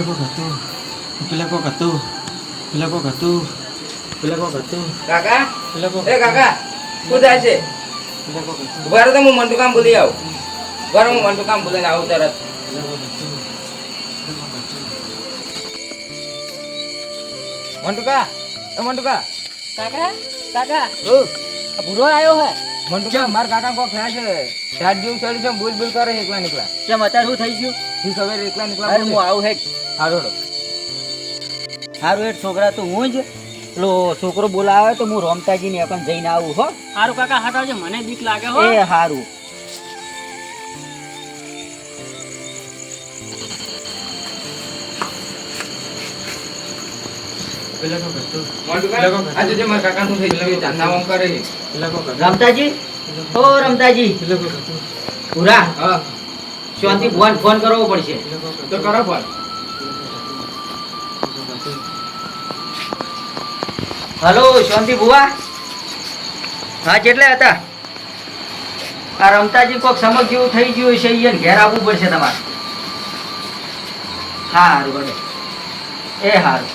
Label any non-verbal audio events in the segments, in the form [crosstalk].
પેલા કોક હતું પેલા કોક હતું પેલા કોક હતું પેલા કોક? હતું કાકા પેલા કોક એ કાકા શું થાય છે? પેલા કોક હતું ઊભા રહો તો હું મંટુ કામ ભૂલી આવું. ઊભા રહો હું મંટુ કામ ભૂલીને આવું તરત. મંટુકા એ મંટુકા કાકા કાકા ઓ આ ભૂરો આવ્યો હે. મંટુકા મારા કાકા કોક થયા છે. રાત જેવું ચડ્યું છે બોલ બોલ કરે એકલા નીકળા કેમ અત્યારે શું થઈ ગયું? ઠીક હવે એકલા નીકળા હું આવું હે હારો હારું. એક છોકરા તો હું જ. પેલો છોકરો બોલાવે તો હું રોમતાજી ને પણ જઈને આવું હો. હારું કાકા હટાવજો મને બીક લાગે હો. એ હારું. પેલા હતું મંટુકા આજે જે મારા કાકા નું થઈ ગયું ચાંદા ઓમ કરે. છે રમતાજી ઓ રમતાજી પેલા કોક હતું પૂરા હા. શાંતિ ફોન ફોન કરવો પડશે. તો કરો ફોન. હલો શાંતિ બુવા હા કેટલા હતા? આ રમતાજી કોક સમજ જેવું થઈ ગયું છે અહીંયા ઘેર આવવું પડશે તમારે. હા હારું બડે એ હારું.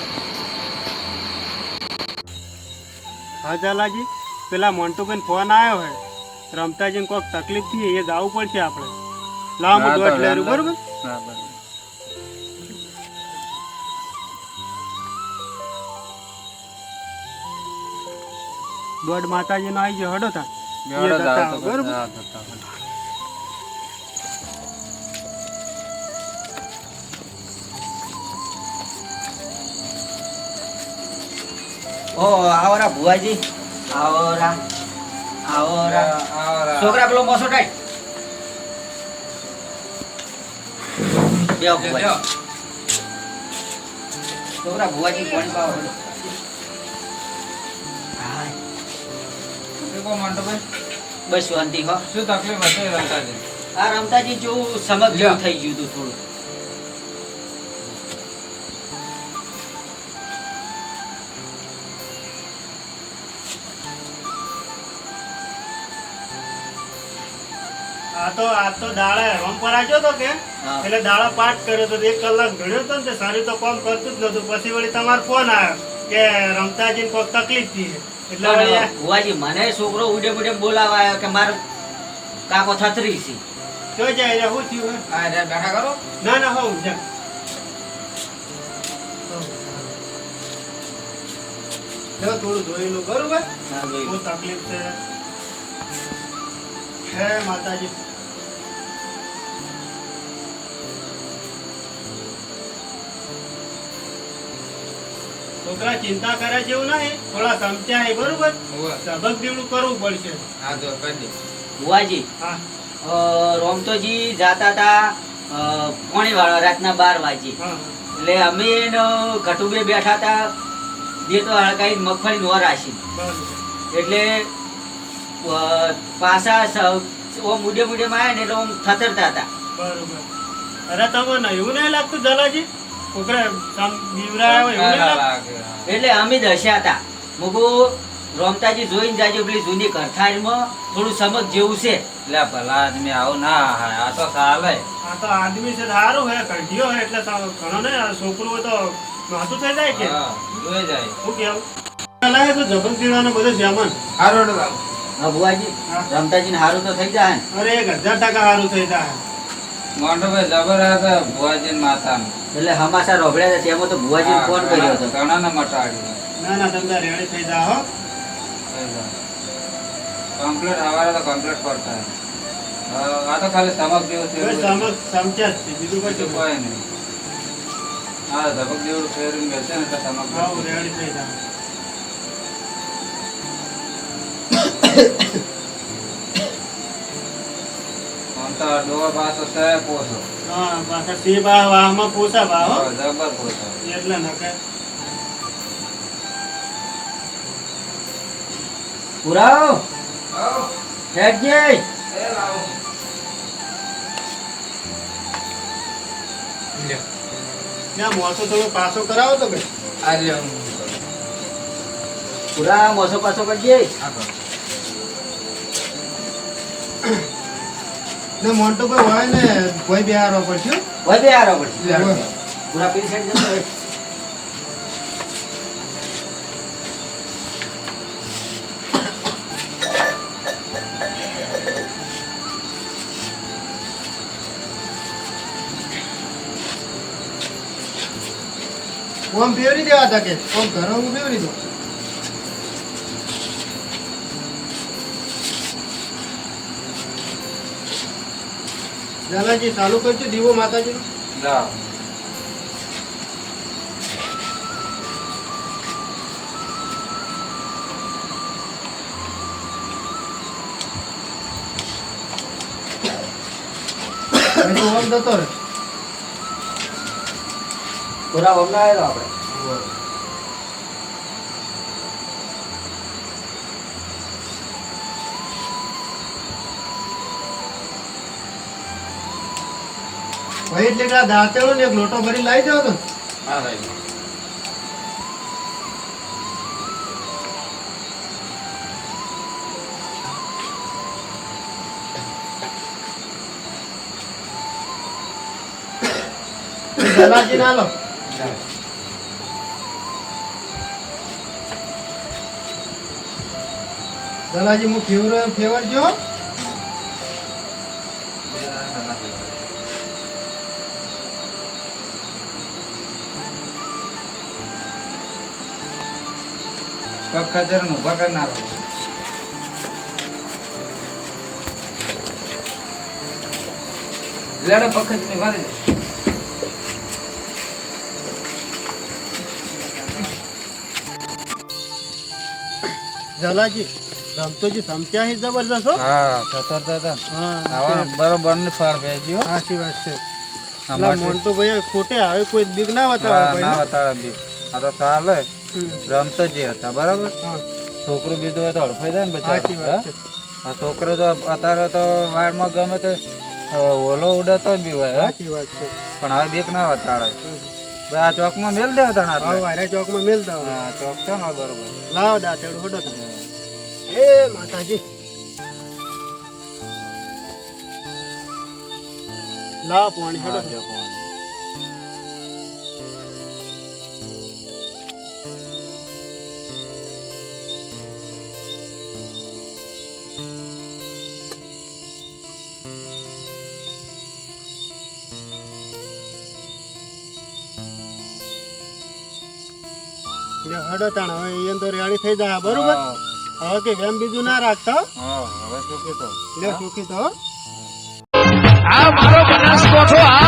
હા ચાલાજી પેલા મોન્ટુભાઈ ફોન આવ્યો હે. રમતાજીને કોઈક તકલીફ થઈ એ જવું પડશે આપણે. લાવ હું દોઢ લેરું બરોબર? દોઢ માતાજીનો આવી ગયો હડો તા. બરોબર? ઓ આવરા ભુવાજી. આવરા આવરા છોકરા પેલો મોસો ટાઈટ બેહો ભુવાજી. છોકરા ભુવાજી પાણી પાવો. બસ શાંતિ હો શું તકલીફ હતી રમતાજી આ રમતાજી જો સમજ થઈ ગયું હતું થોડું આ તો આ તો દાડા રમ પર આવ્યો તો કે? એટલે દાડા પાઠ કર્યો તો એક કલાક ભણ્યો તો ને સારું તો કામ કરતું જ નતું પછી વળી તમારો ફોન આવ્યો કે રમતાજીને કોઈ તકલીફ થઈ એટલે ભુવાજી મને છોકરો ઉડે ઉડે બોલાવાયો કે મારો કાકો થતરી છે. જો જાય એટલે શું થયું હે? હા રે બેઠા કરો. ના ના હોઉં જા. થોડું થોડું લો બરોબર હા. બહુ તકલીફ છે. હે માતાજી. છોકરા ચિંતા કરે જેવું નહીં થોડા સમજ્યા બરોબર? ઊભા. સબક જેવડું કરવું પડશે. હા તો કરજે બુવાજી હા. અ, રોમતોજી જાતા હતા પોણી વાળા રાતના બાર વાજી હા. એટલે અમે ને ઘટુબે બેઠા હતા જે તો હળકાઈ મગફળી નો રાશી. એટલે પાછા ઓમ મુડે મુડે માં આવ્યા ને એટલે ઓમ થતરતા હતા બરોબર. અરે તમે એવું નહીં લાગતું દલાજી? એટલે અમે દસ્યા હતા. મુગુ રોમતાજી જોઈને જાજો પેલી જૂની કરથારમાં થોડું સમજ જેવું છે. એટલે ભલા આદમી આવો ના હાય આ તો ચાલે આ તો આદમી છે સારું હે કંઠિયો હે એટલે ઘણો ને છોકરું હોય તો નાતું થઈ જાય કે? જોઈ જાય. શું કેવું? લાગે તો જબન પીવાનો બધો સામાન હારો. હા ભુવાજી હા. રમતાજીને હારું તો થઈ જાય ને. અરે એક હજાર ટકા સારું થઈ જાય મોન્ટુભાઈ જબર હતા ભુવાજીન માતાનું એટલે હમાસા રોભડ્યા હતા તેમાં તો ભુવાજીને ફોન કર્યો હતો. ઘણાને મટાડ્યું. ના ના તમે રેડી થઈ જા હો કમ્પ્લીટ હવારે તો કમ્પ્લીટ કરતા આ તો ખાલી ચમક જેવું થયું. સમજ્યા જ બીજું કશું કોઈ નહીં. હા ધબક જેવું બેસે ને એટલે ચમક રેડી થઈ જા [coughs] તો ડોવા પાછો છે પોસો હા પાછા સી બા વાહમાં પોસા બા હો. જબર પોસો એટલે નકે પુરાવો. હેડજે. મોસો તમે પાછો કરાવો તો કે. આ પુરા મોસો પાછો કરજે. ને મોન્ટો ભાઈ હોય ને કોઈ બિહારવા પડશે કોઈ બે હારો પડશે. પૂરા પીરી સાઈડ જતો. ઓમ પીવરી દેવા તકે ઓમ ઘર હું પીવરી દો ઝાલાજી ચાલુ કરજો દીવો માતાજી લાવ ઓમ જતો રહે પૂરા વમના આવેલો આપણે. ભાઈ એટલે આ દાંતેડો ને એક લોટો ભરી લાવી દો તો હા ભાઈ ના લો ઝાલાજી હું. ફેવર ફેવર જો પગ ખજરનું ઊભા કરી નાખો. લેડો પગ ખજરની વાળી દે. ઝાલાજી રમતોજી સમસ્યા હી. જબરદસ્ત હા સતત હતા હા બરોબરની ફળ ભેજ્યો. સાચી વાત છે. મોન્ટુ ભાઈ ખોટે આવે કોઈ બીક ના બતાવે ના ભાઈ બતાડે આ તો ચાલે. રમતો જે હતા બરાબર? છોકરું બીજું હોય તો હડફાઈ જાય ને બધા આ છોકરો તો અત્યારે તો વાડમાં ગમે તે ઓલો ઉડતો બી હોય પણ હવે બીક ના વતાડે આ ચોકમાં મેલ દેવ આટલે. વાયરા ચોકમાં મેલતા હોય હા ચોક છે ને બરોબર. લાવો દાંતેડું હોડો તમે. એ માતાજી. લાવો પાણી હેડો કોણ. હડો તાણ હવે ઈયન તો રેડી થઈ જાય બરોબર? હવે કે ગેમ બીજું ના રાખતા હા, હવે સુખી તો લે સુખી તો આ મારો બનાસકોઠો આ